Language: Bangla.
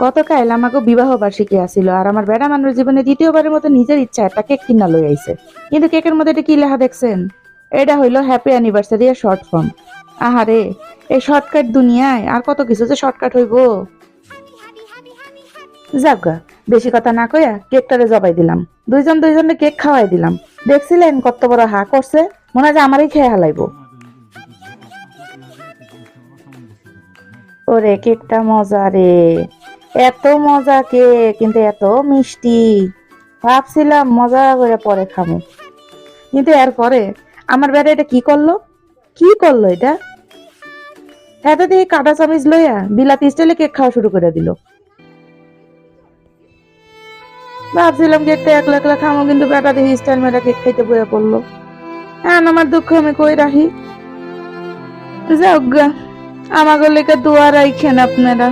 গতকাল আমাকে বিবাহ বার্ষিকী আসিল আর আমার বেড়া মানুষ জীবনে দ্বিতীয়বারের মতো নিজের ইচ্ছা একটা কেক কিনা লই আইছে। কিন্তু কেকের মধ্যে এটা কি লেখা দেখছেন? এটা হইল হ্যাপি অ্যানিভার্সারি এর শর্ট ফর্ম। আহারে, এই শর্টকাট দুনিয়ায় আর কত কিছু যে শর্টকাট হইব? যাগা বেশি কথা না কইয়া কেকটারে জবাই দিলাম। দুইজন দুইজনে কেক খাওয়াই দিলাম। দেখছিলেন কত বড় হা করছে? মনে হয় যে আমারই খেয়ে হালাইবো। ওরে, কেকটা মজা রে। এত মজা কে কিন্তু এত মিষ্টি। ভাবছিলাম মজা করে পরে খাব। কিন্তু এরপরে আমার বেড়া এটা কি করল? কি করল এটা? এত দিয়ে কাটা চামিচ লইয়া বিলাতি স্টাইলে কেক খাওয়া শুরু করে দিল। ভাবছিলাম কেকটা একলা একলা খামো, কিন্তু বেটা দেখি স্টাইল মেয়েটা কেক খাইতে বইয়া পড়ল। হ্যাঁ আমার দুঃখ আমি কই রাখি? যাও গা আমাকে লেখা দোয়া রাইখেন আপনারা।